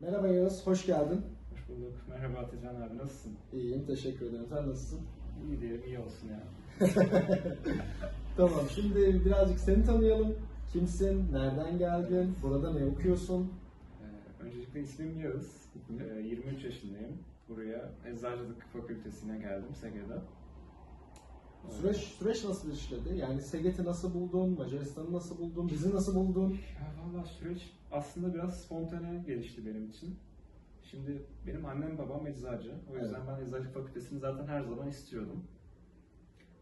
Merhaba Yağız, hoş geldin. Hoş bulduk. Merhaba Atacan abi nasılsın? İyiyim, teşekkür ederim. Sen nasılsın? İyi diyelim iyi olsun ya. tamam, şimdi birazcık seni tanıyalım. Kimsin, nereden geldin, burada ne okuyorsun? Ee, öncelikle ismim Yağız. Hı. Ee, 23 yaşındayım. Buraya Eczacılık Fakültesi'ne geldim SEGE'de. Ee, Süreç süreç nasıl işledi? Yani Seget'i nasıl buldun, Macaristan'ı nasıl buldun, bizi nasıl buldun? Ya valla süreç aslında biraz spontane gelişti benim için. Şimdi benim annem babam eczacı. O yüzden ben eczacılık fakültesini zaten her zaman istiyordum.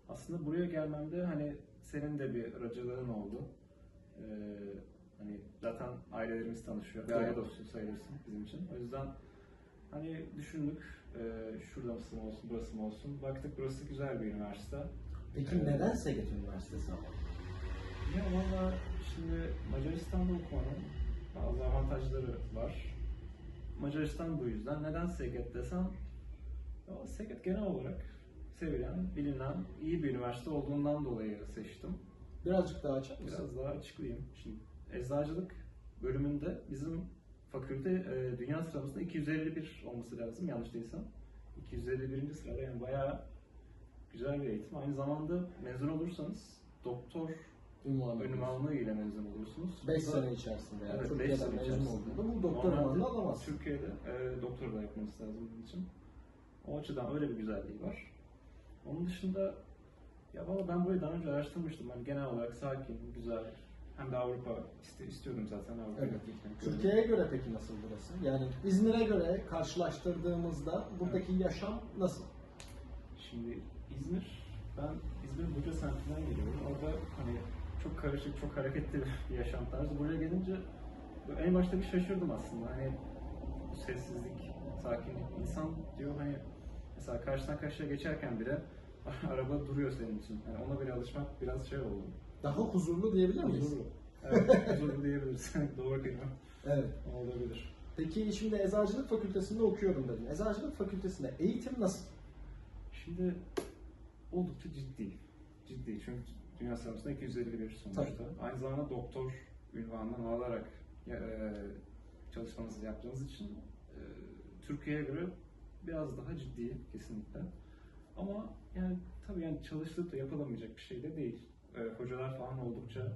Aslında buraya gelmemde hani senin de bir aracılığın oldu. Ee, hani zaten ailelerimiz tanışıyor. Bir aile Evet. dostu sayılırsın bizim için. O yüzden hani düşündük e, şurada mı olsun, burası mı olsun. Baktık burası güzel bir üniversite. Peki Evet. neden Seget Üniversitesi ama? Ya valla şimdi Macaristan'da okumanın bazı avantajları var. Macaristan bu yüzden. Neden Szeged desem, Szeged genel olarak sevilen, bilinen, iyi bir üniversite olduğundan dolayı seçtim. Birazcık daha açar mısın? Biraz daha açıklayayım. Şimdi eczacılık bölümünde bizim fakülte e, dünya sıramızda 251 olması lazım yanlış değilsem. 251. sırada yani bayağı güzel bir eğitim. Aynı zamanda mezun olursanız doktor Ünvanı. ünvanlığı ile mezun oluyorsunuz. 5 Bu da- sene içerisinde yani Evet, beş Türkiye'den sene mezun içerisinde. olduğunda bu doktor Normalde ünvanını alamazsın. Türkiye'de e, doktora da yapmanız lazım bunun için. O açıdan öyle bir güzelliği var. Onun dışında ya valla ben burayı daha önce araştırmıştım. Hani genel olarak sakin, güzel. Hem de Avrupa iste, istiyordum zaten Avrupa Evet. gitmek. Türkiye'ye göre peki nasıl burası? Yani İzmir'e göre karşılaştırdığımızda buradaki yaşam nasıl? Şimdi İzmir, ben İzmir'in Buca semtinden geliyorum. Orada hani çok karışık, çok hareketli bir yaşam tarzı. Buraya gelince en başta bir şaşırdım aslında. Hani bu sessizlik, sakinlik. İnsan diyor hani mesela karşıdan karşıya geçerken bile araba duruyor senin için. Yani ona bile alışmak biraz şey oldu. Daha huzurlu diyebilir miyiz? Huzurlu. Evet, huzurlu diyebiliriz. Doğru kelime. Evet. Olabilir. Peki şimdi Eczacılık Fakültesi'nde okuyorum dedin. Eczacılık Fakültesi'nde eğitim nasıl? Şimdi oldukça ciddi. Ciddi çünkü dünya sıralamasında 251 sonuçta. Tabii. Aynı zamanda doktor ünvanından alarak e, çalışmanızı yaptığınız için e, Türkiye'ye göre biraz daha ciddi kesinlikle. Ama yani tabii yani çalışılıp da yapılamayacak bir şey de değil. E, hocalar falan oldukça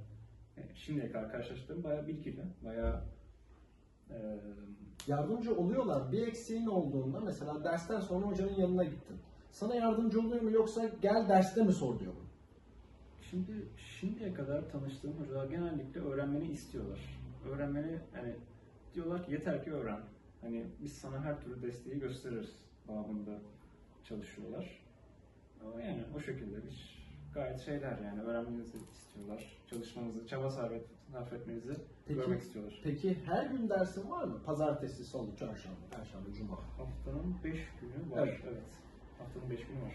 e, şimdiye kadar karşılaştığım bayağı bilgili, bayağı e, Yardımcı oluyorlar. Bir eksiğin olduğunda mesela dersten sonra hocanın yanına gittin. Sana yardımcı oluyor mu yoksa gel derste mi sor diyor mu? Şimdi şimdiye kadar tanıştığım hocalar genellikle öğrenmeni istiyorlar. Öğrenmeni hani diyorlar ki yeter ki öğren. Hani biz sana her türlü desteği gösteririz babında çalışıyorlar. Ama yani o şekilde bir gayet şeyler yani öğrenmenizi istiyorlar. Çalışmanızı, çaba sarf, et, sarf etmenizi Peki- görmek istiyorlar. Peki her gün dersin var mı? Pazartesi, salı, çarşamba, perşembe, cuma. Haftanın 5 günü var. Evet. Evet. Haftanın 5 günü var.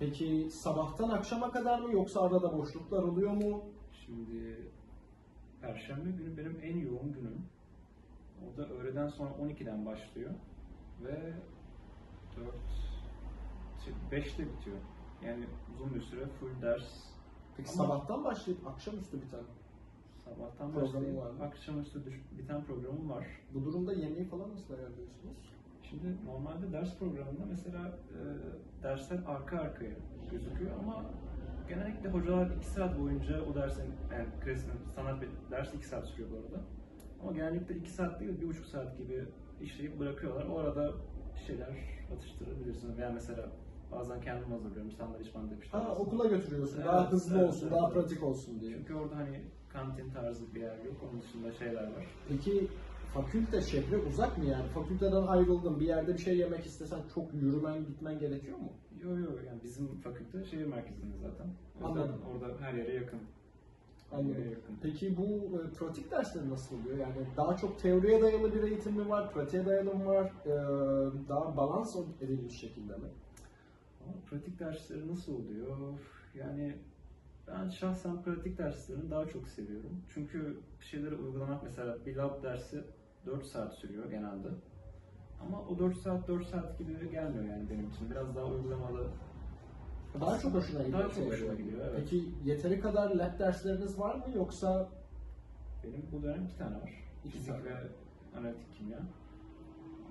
Peki sabahtan akşama kadar mı yoksa arada boşluklar oluyor mu? Şimdi Perşembe günü benim en yoğun günüm. O da öğleden sonra 12'den başlıyor ve 4 şey, 5'te bitiyor. Yani uzun bir süre full ders. Peki Ama- sabahtan başlayıp akşamüstü biten. Sabahtan Programı başlayıp var mı? akşamüstü düş- biten programım var. Bu durumda yemeği falan nasıl ayarlıyorsunuz? Şimdi normalde ders programında mesela e, dersler arka arkaya gözüküyor ama genellikle hocalar 2 saat boyunca o dersin, yani klasik sanat bir ders 2 saat sürüyor bu arada. Ama genellikle 2 saat değil, 1,5 saat gibi işleyip bırakıyorlar. O arada bir şeyler atıştırabilirsin. Veya mesela bazen kendim hazırlıyorum, sandviç bandırıp işte. Ha okula götürüyorsun. Evet, daha hızlı evet, olsun, evet. daha pratik olsun diye. Çünkü orada hani kantin tarzı bir yer yok. Onun dışında şeyler var. Peki fakülte şehre uzak mı yani? Fakülteden ayrıldın, bir yerde bir şey yemek istesen çok yürümen, gitmen gerekiyor mu? Yo yo yani bizim fakülte şehir merkezinde zaten. O yüzden Anladım. orada her yere yakın. Her Anladım. yere yakın. Peki bu e, pratik dersleri nasıl oluyor? Yani daha çok teoriye dayalı bir eğitim mi var, pratiğe dayalı mı var? E, daha balans edilmiş şekilde mi? Ama pratik dersleri nasıl oluyor? Yani ben şahsen pratik derslerini daha çok seviyorum. Çünkü bir şeyleri uygulamak mesela bir lab dersi 4 saat sürüyor genelde. Ama o 4 saat 4 saat gibi gelmiyor yani benim için. Biraz daha uygulamalı. Daha çok hoşuna gidiyor. Daha çok teori. hoşuma gidiyor, evet. Peki yeteri kadar lab dersleriniz var mı yoksa Benim bu dönem iki tane var. İki Fizik tane. ve analitik kimya.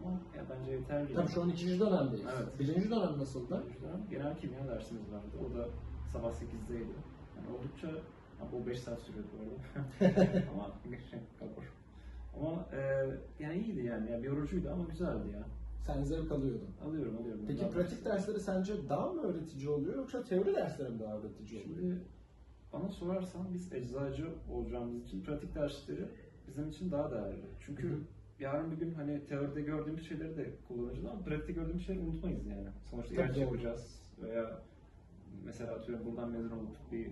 Ama ya bence yeterli. Tabii şu an ikinci dönemdeyiz. Evet. Birinci dönem nasıldı? Önceden genel kimya dersimiz vardı. O da sabah 8'deydi. Yani oldukça ama o 5 saat sürüyordu bu arada. ama şey, kapor. Ama e, yani iyiydi yani. yani yorucuydu ama güzeldi ya. Sen zevk alıyordun. Alıyorum alıyorum. Peki Daha pratik dersleri sence daha mı öğretici oluyor yoksa teori dersleri mi daha öğretici oluyor? Şimdi bana sorarsan biz eczacı olacağımız için pratik dersleri bizim için daha değerli. Çünkü Hı hı. yarın bir gün hani teoride gördüğümüz şeyleri de kullanacağız ama pratikte gördüğümüz şeyleri unutmayız yani. Sonuçta Tabii ilaç doğru. yapacağız veya mesela atıyorum buradan mezun olup bir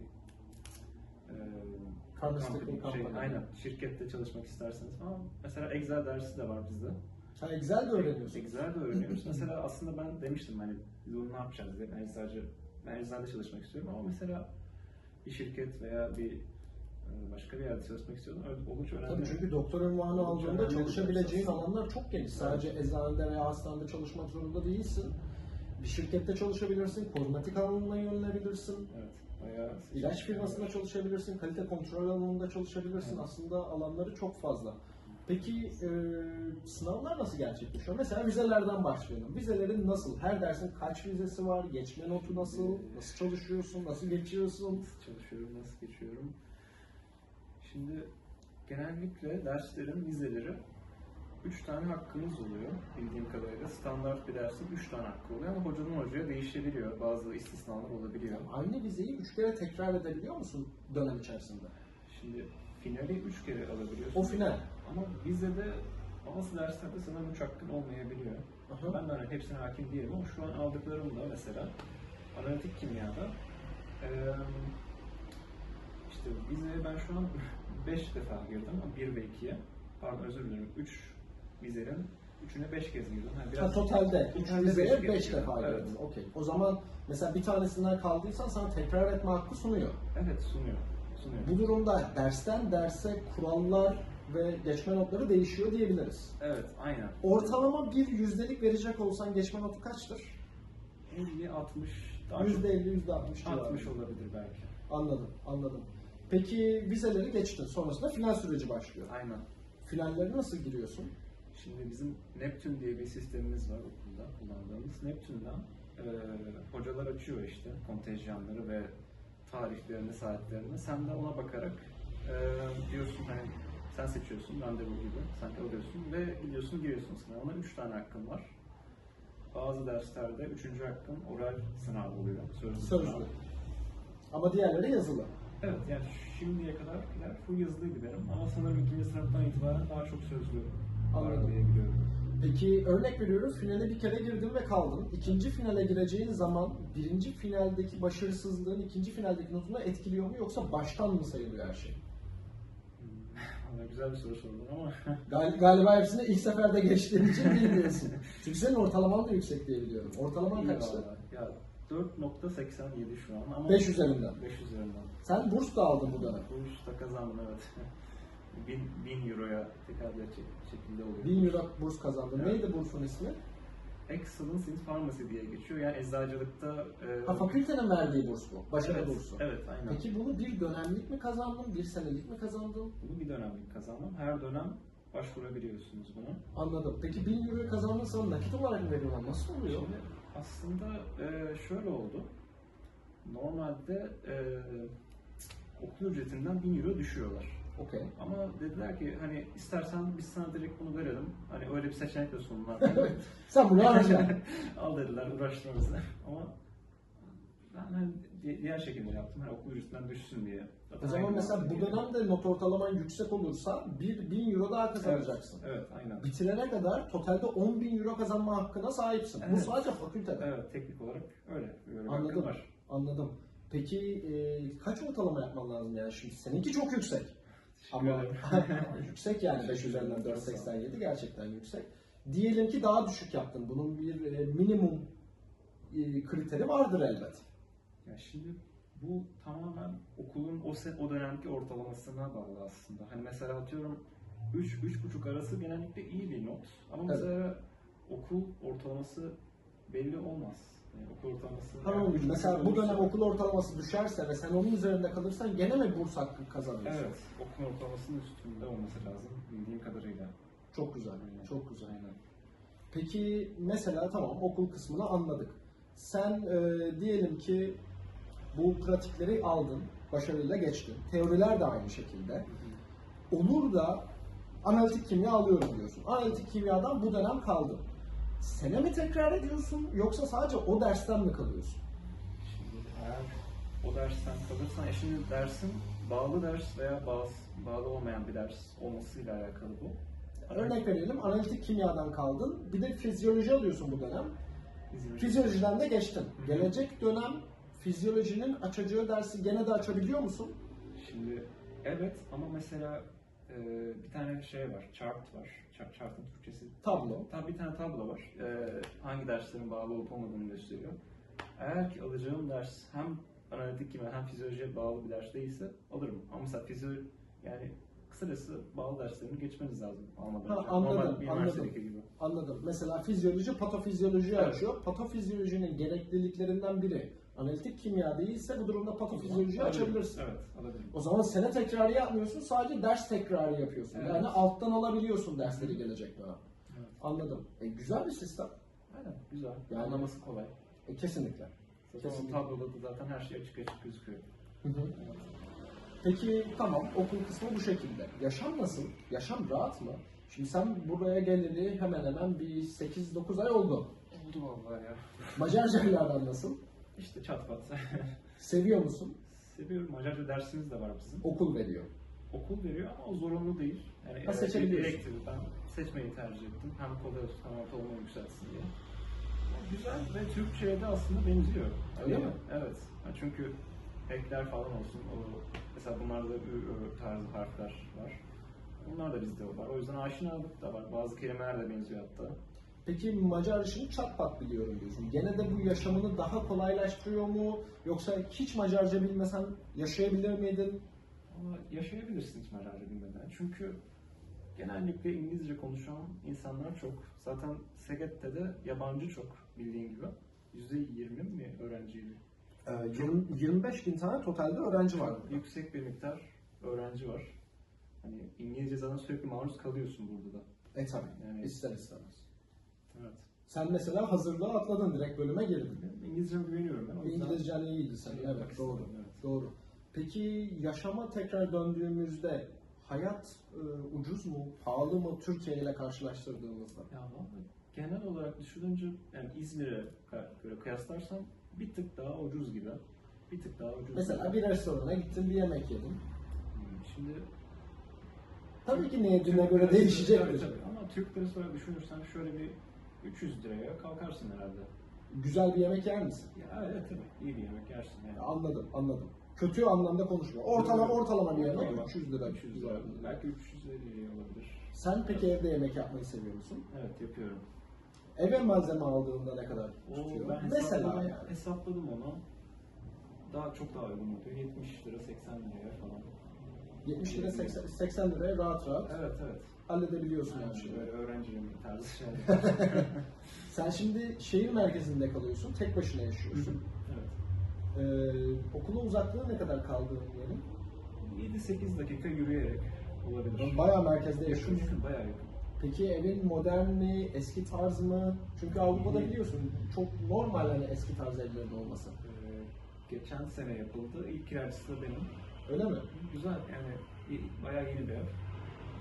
e, Pharmaceutical company, şey, company. aynen şirkette çalışmak isterseniz falan. Mesela Excel dersi de var bizde. Ha, Excel de öğreniyorsun. Excel de öğreniyoruz. mesela aslında ben demiştim hani biz onu ne yapacağız diye. Ben eczacı, ben eczanede çalışmak istiyorum ama mesela bir şirket veya bir e, başka bir yerde çalışmak istiyorum. Öyle oldukça önemli. Tabii çünkü doktor ünvanı Oldukça aldığında bir çalışabileceğin alanlar çok geniş. Sadece eczanede veya hastanede çalışmak zorunda değilsin. Bir şirkette çalışabilirsin, kozmetik alanına yönelebilirsin. Evet. İlaç firmasında çalışabilirsin, kalite kontrol alanında çalışabilirsin. Aslında alanları çok fazla. Peki e, sınavlar nasıl gerçekleşiyor? Mesela vizelerden başlayalım. Vizelerin nasıl? Her dersin kaç vizesi var? Geçme notu nasıl? Nasıl çalışıyorsun? Nasıl geçiyorsun? Nasıl çalışıyorum, nasıl geçiyorum? Şimdi genellikle derslerin vizeleri 3 tane hakkımız oluyor bildiğim kadarıyla. Standart bir dersin 3 tane hakkı oluyor ama hocadan hocaya değişebiliyor. Bazı istisnalar olabiliyor. Aynı vizeyi üç kere tekrar edebiliyor musun dönem içerisinde? Şimdi finali 3 kere alabiliyorsun. O final. Ama vizede bazı derslerde sanırım 3 hakkın olmayabiliyor. Aha. Ben de hani hepsine hakim değilim ama şu an aldıklarımda mesela analitik kimyada eee işte vizeye ben şu an 5 defa girdim ama 1 ve 2'ye pardon özür dilerim 3 vizenin 3'üne 5 kez girdim. Yani Ha, totalde 3 Totalde vizeye beş 5 kez defa girdim. girdin. Okey. O zaman mesela bir tanesinden kaldıysan sana tekrar etme hakkı sunuyor. Evet sunuyor. Sunuyor. Bu durumda dersten derse kurallar ve geçme notları değişiyor diyebiliriz. Evet aynen. Ortalama bir yüzdelik verecek olsan geçme notu kaçtır? 50 60 daha Yüzde elli, yüzde altmış 60 civarında. olabilir belki. Anladım, anladım. Peki vizeleri geçtin. Sonrasında final süreci başlıyor. Aynen. Finalleri nasıl giriyorsun? Şimdi bizim Neptün diye bir sistemimiz var okulda kullandığımız. Neptün'den e, hocalar açıyor işte kontenjanları ve tarihlerini, saatlerini. Sen de ona bakarak e, diyorsun hani sen seçiyorsun randevu gibi. Sen alıyorsun ve gidiyorsun giriyorsun sınavına. Üç tane hakkın var. Bazı derslerde üçüncü hakkın oral sınav oluyor. Sözlü, sınav. Sözlü. Ama diğerleri yazılı. Evet yani şimdiye kadar full yazılıydı benim ama sanırım ikinci sınıftan itibaren daha çok sözlü Anladım. diye biliyorum. Peki örnek veriyoruz finale bir kere girdin ve kaldın. İkinci finale gireceğin zaman birinci finaldeki başarısızlığın ikinci finaldeki notunu etkiliyor mu yoksa baştan mı sayılıyor her şey? Hmm, Valla güzel bir soru sordun ama Gal- galiba hepsini ilk seferde geçtiğin için bilmiyorsun. Çünkü senin ortalaman da yüksek diye biliyorum. Ortalaman iyi kaçtı? valla. Ya 4.87 şu an ama 5 üzerinden. 5 üzerinden. Sen burs da aldın bu dönem. Bu işte kazandım evet. 1000, 1000 euroya tekabül edecek şekilde oluyor. 1000 euro burs kazandın. Evet. Neydi bursun ismi? Excellence in Pharmacy diye geçiyor. Yani eczacılıkta... E, Ha fakültenin verdiği burs bu. Başarı evet, bursu. Evet aynen. Peki bunu bir dönemlik mi kazandın, bir senelik mi kazandın? Bunu bir dönemlik kazandım. Her dönem başvurabiliyorsunuz buna. Anladım. Peki 1000 euroyu kazandın sana nakit olarak mı veriyorlar? Nasıl oluyor? Şimdi aslında e, şöyle oldu. Normalde e, okul ücretinden 1000 euro düşüyorlar. Okey. Ama dediler ki hani istersen biz sana direkt bunu verelim. Hani öyle bir seçenek de sundular. Sen bunu harca. Al dediler uğraştırma bizi. Ama ben hani di- diğer şekilde yaptım. Hani okul ücretinden düşsün diye. Zaten O zaman mesela bu dönemde not ortalaman yüksek olursa bir 1000 euro daha kazanacaksın. Evet, evet aynen. Bitirene kadar totalde 10 bin euro kazanma hakkına sahipsin. Bu Evet. sadece fakültede. Evet teknik olarak öyle. Böyle bir Anladım. var. Anladım. Peki e, kaç ortalama yapman lazım yani şimdi? Seninki çok yüksek. Ama yüksek yani 5 üzerinden 4.87 gerçekten yüksek. Diyelim ki daha düşük yaptın. Bunun bir e, minimum e, kriteri vardır elbet. Ya şimdi bu tamamen okulun o sen o dönemki ortalamasına bağlı aslında. Hani mesela atıyorum 3 3,5 arası genellikle iyi bir not. Ama mesela okul ortalaması belli olmaz. Tamam buçuk mesela bu dönem okul ortalaması düşerse ve sen onun üzerinde kalırsan gene mi burs hakkı kazanıyorsun? Evet, okul ortalamasının üstünde olması lazım bildiğim kadarıyla. Çok güzel. Aynen. Çok güzel. Aynen. Peki mesela tamam okul kısmını anladık. Sen e, diyelim ki bu pratikleri aldın, başarıyla geçtin. Teoriler de aynı şekilde. Olur da analitik kimya alıyorum diyorsun. Analitik kimyadan bu dönem kaldın. Sene mi tekrar ediyorsun yoksa sadece o dersten mi kalıyorsun? Şimdi eğer o dersten kalırsan, e şimdi dersin bağlı ders veya bağlı, bağlı olmayan bir ders olmasıyla alakalı bu. Örnek verelim analitik kimyadan kaldın. Bir de fizyoloji alıyorsun bu dönem. Fizyoloji. Fizyolojiden de geçtin. Gelecek dönem fizyolojinin açacağı dersi gene de açabiliyor musun? Şimdi evet ama mesela e, bir tane şey var, chart var. Chart'ın Türkçesi. Tablo. Tabii bir tane tablo var. E, hangi derslerin bağlı olup olmadığını gösteriyor. Eğer ki alacağım ders hem analitik kimya hem fizyolojiye bağlı bir ders değilse alırım. Ama mesela fizyoloji yani kısacası bağlı derslerini geçmeniz lazım almadan Ha, önce. anladım, Normal bir anladım. gibi. Anladım. Mesela fizyoloji patofizyolojiyi Evet. açıyor. Patofizyolojinin gerekliliklerinden biri analitik kimya değilse bu durumda patofizyolojiyi Alabilirim. açabilirsin. Evet, alabilirim. O zaman sene tekrarı yapmıyorsun, sadece ders tekrarı yapıyorsun. Evet. Yani alttan alabiliyorsun dersleri gelecek dönem. Evet. Anladım. E, güzel bir sistem. Aynen, güzel. Yani- Anlaması kolay. E, kesinlikle. Zaten Kesinlikle. tabloda da zaten her şey açık açık gözüküyor. Hı hı. Peki tamam okul kısmı bu şekilde. Yaşam nasıl? Yaşam rahat mı? Şimdi sen buraya geleli hemen hemen bir 8-9 ay oldu. Oldu vallahi ya. Macarcaylardan nasıl? İşte çat pat. Seviyor musun? Seviyorum. Macarca dersimiz de var bizim. Okul veriyor. Okul veriyor ama o zorunlu değil. Yani Ha, seçebiliyorsun. ben seçmeyi tercih ettim. Hem kolay olsun hem ortalamayı yükseltsin diye. Güzel ve Türkçe'ye de aslında benziyor. Öyle Yani, mi? Evet. Yani çünkü ekler falan olsun. O, mesela bunlarda ü, ö tarzı harfler var. Onlar da bizde var. O yüzden aşinalık da var. Bazı kelimeler de benziyor hatta. Peki Macar işini çat pat biliyorum diyorsun. Gene de bu yaşamını daha kolaylaştırıyor mu? Yoksa hiç Macarca bilmesen yaşayabilir miydin? Ama yaşayabilirsin hiç Macarca bilmeden. Çünkü genellikle İngilizce konuşan insanlar çok. Zaten Seget'te de yabancı çok bildiğin gibi. %20 mi öğrenciydi? Ee, 20 25 bin tane totalde öğrenci var. Çok yüksek bir miktar öğrenci var. Hani İngilizce zaten sürekli maruz kalıyorsun burada da. E tabi. Yani- İster istemez. Evet. Sen mesela hazırlığa atladın direkt bölüme girdin. İngilizceme güveniyorum ben. İngilizcen iyiydi senin. Evet yapmak doğru. evet. Doğru. Peki yaşama tekrar döndüğümüzde hayat e, ucuz mu, pahalı mı Türkiye ile karşılaştırdığımızda? Ya vallahi genel olarak düşününce yani İzmir'e göre kıyaslarsam bir tık daha ucuz gibi. Bir tık daha ucuz. Mesela gibi. bir restorana gittin bir yemek yedin. Hmm, Şimdi Tabii ki ne yediğine Türk göre değişecektir. Tabii, tabii. Ama Türk lirası olarak düşünürsen şöyle bir 300 liraya kalkarsın herhalde. Güzel bir yemek yer misin? Ya evet tabii. İyi bir yemek yersin yani. Anladım, anladım. Kötü anlamda konuşma. Ortalama ortalama bir yemek Ortalama. 300 lira. 300 lira. Belki 350 olabilir. Sen peki evde yemek yapmayı seviyor musun? Evet yapıyorum. Eve malzeme aldığında ne kadar tutuyor? ben Mesela hesapladım, yani. hesapladım onu. Daha çok daha uygun oluyor. 70 lira 80 liraya falan. 70 lira 80, 80 liraya rahat rahat Evet evet. Halledebiliyorsun her Yani şeyi. böyle öğrencinin bir tarzı şeyler. Sen şimdi şehir merkezinde kalıyorsun, tek başına yaşıyorsun. evet. Ee, okula uzaklığı ne kadar kaldığın yerin? 7-8 dakika yürüyerek olabilir. Bayağı merkezde yakın yaşıyorsun. yakın bayağı yakın. Peki evin modern mi, eski tarz mı? Çünkü Avrupa'da biliyorsun çok normal hani eski tarz evlerin olması. Ee, geçen sene yapıldı. İlk kiracısı da benim. Öyle mi? Güzel yani bayağı yeni bir ev.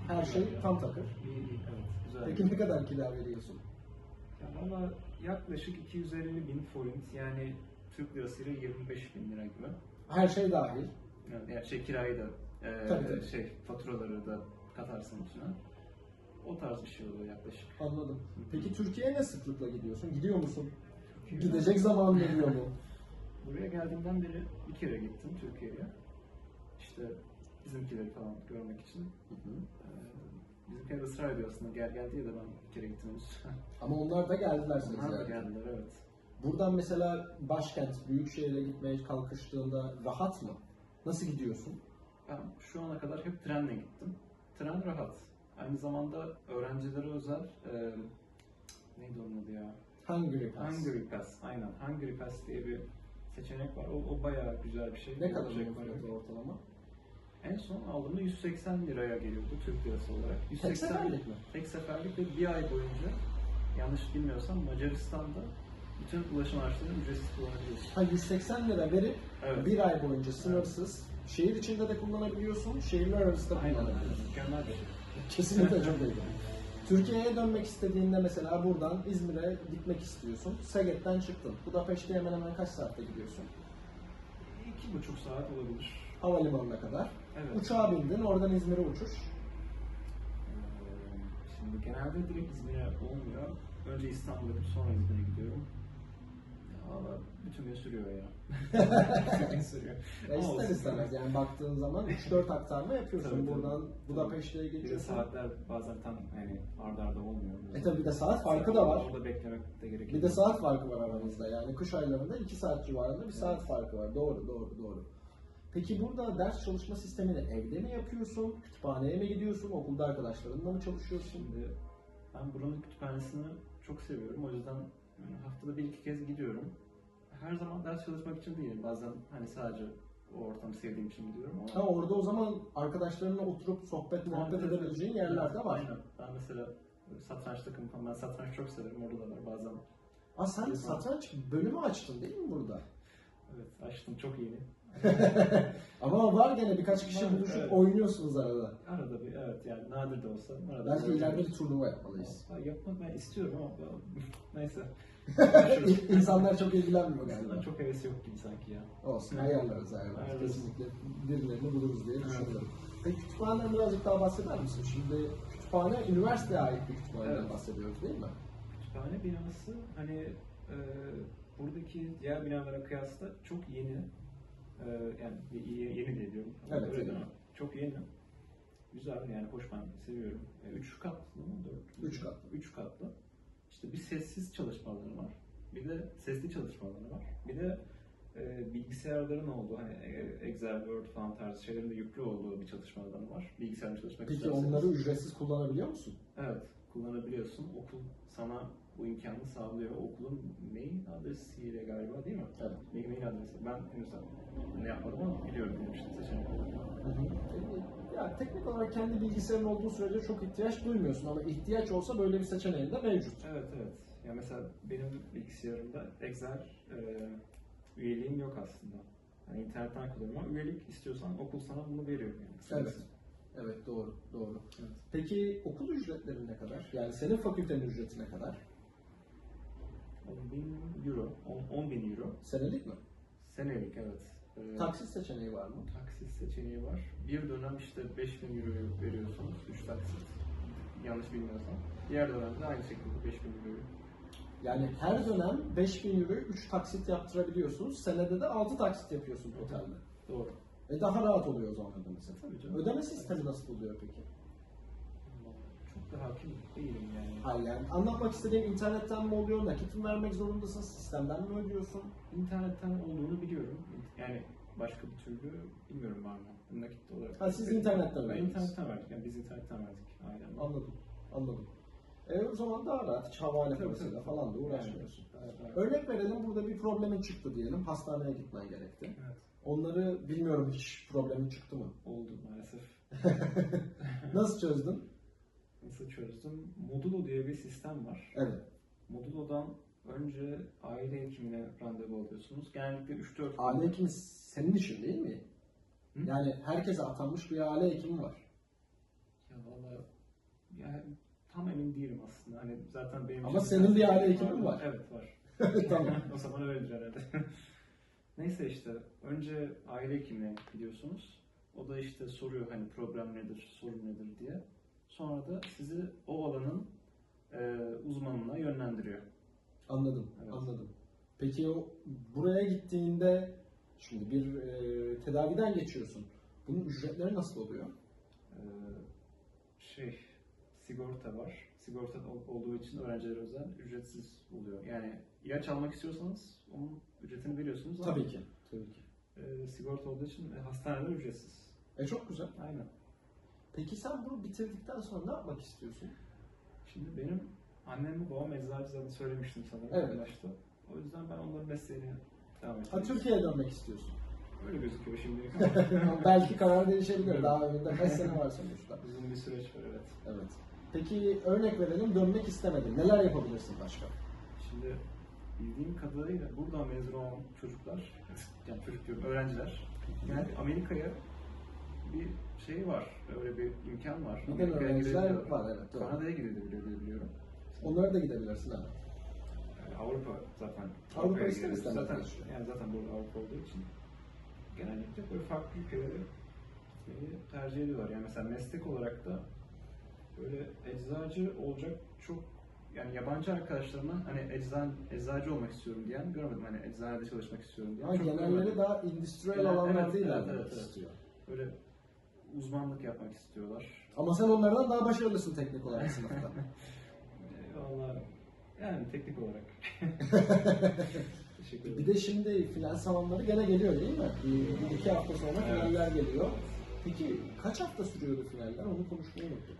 Her şey tam takır. İyi, iyi, evet güzel. Peki ne kadar kira veriyorsun? Ya valla yaklaşık 250 bin forint yani Türk lirasıyla 25 bin lira gibi. Her şey dahil. Yani yani şey kirayı da e, Tabii, tabii. şey faturaları da katarsın içine. O tarz bir şey oluyor yaklaşık. Anladım. Peki Türkiye'ye ne sıklıkla gidiyorsun? Gidiyor musun? Gidecek zaman geliyor mu? Buraya geldiğimden beri bir kere gittim Türkiye'ye. İşte bizimkileri falan görmek için. Ee, bizimkiler ısrar ediyor aslında gel gel diye de ben bir kere gittim. Ama onlar da geldiler size. Onlar da ziyarete. geldiler evet. Buradan mesela başkent, büyük şehre gitmeye kalkıştığında rahat mı? Nasıl gidiyorsun? Ben şu ana kadar hep trenle gittim. Tren rahat. Aynı zamanda öğrencilere özel e, neydi onun adı ya? Hungry Pass. Hungry Pass. Aynen. Hungry Pass diye bir seçenek var. O, o bayağı güzel bir şey. Ne kadar Olacak var. fiyatı ortalama? En son aldığımda 180 liraya geliyordu Türk lirası olarak. Tek seferlik mi? Tek seferlik ve bir ay boyunca yanlış bilmiyorsam Macaristan'da bütün ulaşım araçlarını ücretsiz kullanabiliyorsun. Ha 180 lira verip Evet. bir ay boyunca sınırsız şehir içinde de kullanabiliyorsun, şehirler arası da kullanabiliyorsun. Mükemmel bir şey. Kesinlikle çok iyi. Türkiye'ye dönmek istediğinde mesela buradan İzmir'e gitmek istiyorsun. Seget'ten çıktın. Budapeşte hemen hemen kaç saatte gidiyorsun? İki buçuk saat olabilir. Havalimanına kadar. Evet. Uçağa bindin, oradan İzmir'e uçuş. Ee, Şimdi genelde direkt İzmir'e olmuyor. Önce İstanbul'a gidip sonra İzmir'e gidiyorum. Ya valla bütün gün sürüyor ya. bütün gün sürüyor. Ya Ama ister olsun. istemez yani baktığın zaman 3-4 aktarma yapıyorsun. Tabii, tabii. buradan Budapeşte'ye Bir de geçiyorsun. saatler bazen tam yani arda arda olmuyor. E tabi bir de saat farkı da var. Orada beklemek de gerekiyor. Bir de saat farkı var aramızda. Yani kış aylarında 2 saat civarında bir saat farkı var. Doğru, doğru, doğru. Peki burada ders çalışma sistemini evde mi yapıyorsun? Kütüphaneye mi gidiyorsun? Okulda arkadaşlarınla mı çalışıyorsun? Şimdi ben buranın kütüphanesini çok seviyorum. O yüzden yani haftada bir iki kez gidiyorum. Her zaman ders çalışmak için değil. Bazen hani sadece o ortamı sevdiğim için gidiyorum ama Ha orada o zaman arkadaşlarınla oturup sohbet, muhabbet Evet, edebileceğin yerler de var. Aynen. Ben mesela satranç takımı falan, ben satranç çok severim. Orada da var bazen. Aa sen satranç bölümü açtın değil mi burada? Evet açtım çok yeni. Ama var gene birkaç kişi Var, buluşup evet. oynuyorsunuz arada. Arada bir evet yani nadir de olsa. Arada Belki bir- ileride bir turnuva yapmalıyız. Ha, Yapmak ben istiyorum ama neyse. İnsanlar çok ilgilenmiyor galiba. Çok hevesi yok gibi sanki ya. Olsun ayarlarız ayarlarız. Ayarlarız. Kesinlikle birilerini buluruz diye düşünüyorum. Peki kütüphaneden birazcık daha bahseder misin? Şimdi kütüphane üniversiteye ait bir kütüphaneden Evet. bahsediyoruz değil mi? Kütüphane binası hani e, buradaki diğer binalara kıyasla çok yeni. E, yani yeni diye diyorum. Evet, Öyle mi? Çok yeni. Güzel yani hoş ben seviyorum. E, üç katlı mı? Dört. Üç katlı. Üç katlı. İşte bir sessiz çalışma alanı var. Bir de sesli çalışma alanı var. Bir de e, bilgisayarların olduğu hani e, Excel, Word falan tarzı şeylerin de yüklü olduğu bir çalışma alanı var. Bilgisayarla çalışmak Peki isterseniz. onları ücretsiz kullanabiliyor musun? Evet, kullanabiliyorsun. Okul sana bu imkanı sağlıyor. Okulun mail adresiyle galiba değil mi? Evet. Mail, mail adresi. Ben henüz ne yapmadım ama biliyorum benim işte seçenekleri. Ya teknik olarak kendi bilgisayarın olduğu sürece çok ihtiyaç duymuyorsun ama ihtiyaç olsa böyle bir seçeneğin de mevcut. Evet evet. Ya mesela benim bilgisayarımda Excel e, üyeliğim yok aslında. Yani internetten kullanıyorum ama üyelik istiyorsan okul sana bunu veriyor. Yani. Evet. Evet doğru doğru. Evet. Peki okul ücretleri ne kadar? Yani senin fakültenin ücreti ne kadar? 10 bin euro, 10 bin euro. Senelik mi? Senelik evet. E, Taksit seçeneği var mı? taksit seçeneği var. Bir dönem işte 5000 euro veriyorsunuz, 3 taksit. Yanlış bilmiyorsam. Diğer dönemde aynı şekilde 5000 euro. Yani her dönem 5000 euro 3 taksit yaptırabiliyorsunuz. Senede de 6 taksit yapıyorsun totalde. Doğru. E daha rahat oluyor o zaman ödemesi. Tabii canım. Ödeme sistemi nasıl oluyor peki? Da hakim değilim yani. Hayır yani anlatmak istediğim internetten mi oluyor, nakit mi vermek zorundasın, sistemden mi ödüyorsun? İnternetten olduğunu biliyorum. Yani başka bir türlü bilmiyorum var mı? Nakit olarak. Ha, siz internetten verdiniz. internetten verdik. Yani biz internetten verdik. Aynen. Anladım, anladım. E o zaman daha rahat, hiç havale Tabii, parasıyla tabii. falan da uğraşmıyorsun. Evet, evet. Örnek verelim burada bir problemin çıktı diyelim, hastaneye gitmen gerekti. Evet. Onları bilmiyorum hiç problemin çıktı mı? Oldu maalesef. Nasıl çözdün? Nasıl çözdüm? Modulo diye bir sistem var. Evet. Modulo'dan önce aile hekimine randevu alıyorsunuz. Genellikle 3-4 Aile hekimi senin işin değil mi? Hı? Yani herkese atanmış bir aile hekimi var. Ya valla yani tam emin değilim aslında. Hani zaten benim Ama senin bir aile hekimin var. Evet var. tamam. o zaman öyledir herhalde. Neyse işte önce aile hekimine gidiyorsunuz. O da işte soruyor hani problem nedir, sorun nedir diye. Sonra da sizi o alanın e, uzmanına yönlendiriyor. Anladım, Evet. anladım. Peki o buraya gittiğinde şimdi bir e, tedaviden geçiyorsun. Bunun ücretleri nasıl oluyor? E, şey sigorta var. Sigorta ol- olduğu için öğrencilere özel ücretsiz oluyor. Yani ilaç almak istiyorsanız onun ücretini veriyorsunuz ama Tabii ki. Tabii ki. e, sigorta olduğu için e, hastaneler ücretsiz. E çok güzel. Aynen. Peki sen bunu bitirdikten sonra ne yapmak istiyorsun? Şimdi benim annem ve babam eczacı zaten söylemiştim sanırım Evet. başta. O yüzden ben onların mesleğini devam Ha ettirmek Türkiye'ye dönmek istiyorsun. Öyle gözüküyor şimdilik Ama Belki karar değişebilir. Daha önünde kaç sene var sonuçta. Uzun bir süreç var evet. Evet. Peki örnek verelim dönmek istemedim. Neler yapabilirsin başka? Şimdi bildiğim kadarıyla buradan mezun olan çocuklar, yani çocuk diyorum öğrenciler, yani Amerika'ya bir şey var, öyle bir imkan var. Amerika'ya öğrenciler var, evet, doğru. Kanada'ya gidebiliyor diye biliyorum. Onlara da gidebilirsin ha. Yani Avrupa zaten. Avrupa Avrupa'ya ister istemez zaten, yani zaten burada Avrupa olduğu için genellikle böyle farklı ülkelere gitmeyi tercih ediyorlar. Yani mesela meslek olarak da böyle eczacı olacak çok yani yabancı arkadaşlarımdan hani eczan, eczacı olmak istiyorum diyen görmedim. Hani eczanede çalışmak istiyorum diyen. Çok genelleri görmedim. daha endüstriyel Evet, alanlarda evet, ilerlemek evet, evet. istiyor. Böyle uzmanlık yapmak istiyorlar. Ama sen onlardan daha başarılısın teknik olarak sınıfta. Vallahi yani teknik olarak. Teşekkür ederim. bir de şimdi final salonları gene geliyor değil mi? Bir, bir iki hafta sonra Evet. finaller geliyor. Peki kaç hafta sürüyordu finaller? Onu konuşmayı unuttuk.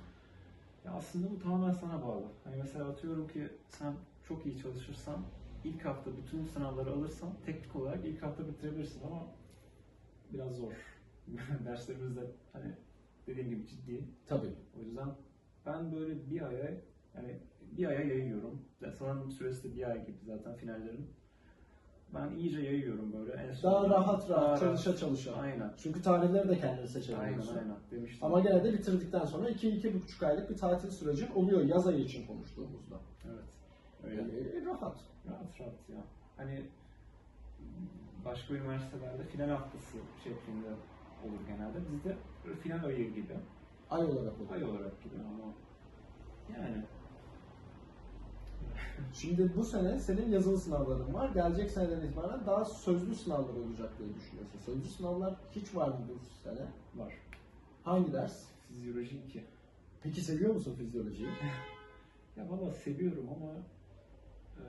Ya aslında bu tamamen sana bağlı. Hani mesela atıyorum ki sen çok iyi çalışırsan ilk hafta bütün sınavları alırsan teknik olarak ilk hafta bitirebilirsin ama biraz zor. Derslerimiz de hani dediğim gibi ciddi. Tabii. O yüzden ben böyle bir aya yani bir aya yayıyorum. Sanırım süresi de bir ay gibi zaten finallerin. Ben iyice yayıyorum böyle. En son- Daha rahat Daha rahat çalışa çalışa. Aynen. Çünkü tarihleri de kendini Aynen seçebiliyorsun. aynen demiştim. Ama gene de bitirdikten sonra 2-2,5 aylık bir tatil süreci oluyor yaz ayı için konuştuğumuzda. Evet. Öyle. Ee, rahat. Rahat rahat ya. Hani başka üniversitelerde final haftası şeklinde olur genelde. Bizde final ayı gibi, Ay olarak oluyor. ay olarak gibi ama yani Şimdi bu sene senin yazılı sınavların var. Gelecek seneden itibaren daha sözlü sınavlar olacak diye düşünüyorsun. Sözlü sınavlar hiç var mı bu sene? var. Hangi ders? Fizyoloji 2. Peki seviyor musun fizyolojiyi? Ya valla seviyorum ama eee,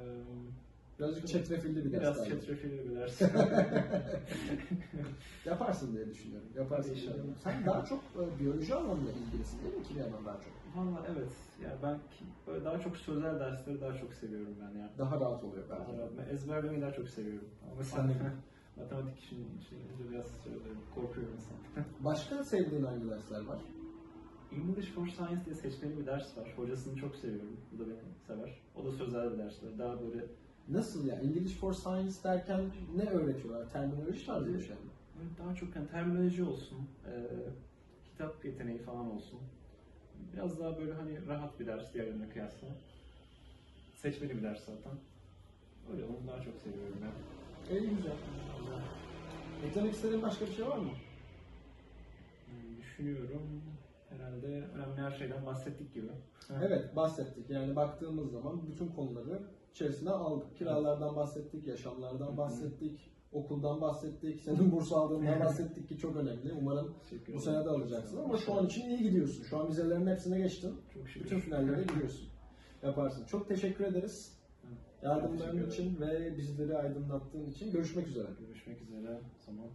Birazcık çetrefilli bir ders biraz galiba. çetrefilli bir ders. Yaparsın diye düşünüyorum. Yaparsın. Diye. Sen daha çok e, biyoloji alanıyla ilgilisin değil mi? Kimyadan daha çok. Valla evet. Ya ben böyle daha çok sözel dersleri daha çok seviyorum ben ya. Daha rahat oluyor belki. Daha rahat. Ben ezberlemeyi daha çok seviyorum. Ama Anladım. matematik işin içinde biraz şöyle korkuyorum insan. Başka sevdiğin hangi dersler var? English for Science diye seçmeli bir ders var. Hocasını çok seviyorum. Bu da beni sever. O da sözel bir ders. Daha böyle, Nasıl ya? English for Science derken ne öğretiyorlar? Terminoloji tarzı bir şey mi? daha çok yani terminoloji olsun, e, kitap yeteneği falan olsun. Biraz daha böyle hani rahat bir ders diğerlerine kıyasla. Seçmeli bir ders zaten. Öyle onu daha çok seviyorum ben. İyi güzel. Eklemek istediğin başka bir şey var mı? Hmm, Düşünüyorum. Herhalde önemli her şeyden bahsettik gibi. Evet bahsettik. Yani baktığımız zaman bütün konuları içerisine aldık. Kiralardan bahsettik, yaşamlardan bahsettik, okuldan bahsettik, senin burs aldığından bahsettik ki çok önemli. Umarım Teşekkür bu sene de alacaksın ama şu an için iyi gidiyorsun. Şu an vizelerin hepsine geçtin. Çok şükür. Bütün finallere giriyorsun. Yaparsın. Çok teşekkür ederiz. Yardımların için ve bizleri aydınlattığın için görüşmek üzere. Görüşmek üzere. O zaman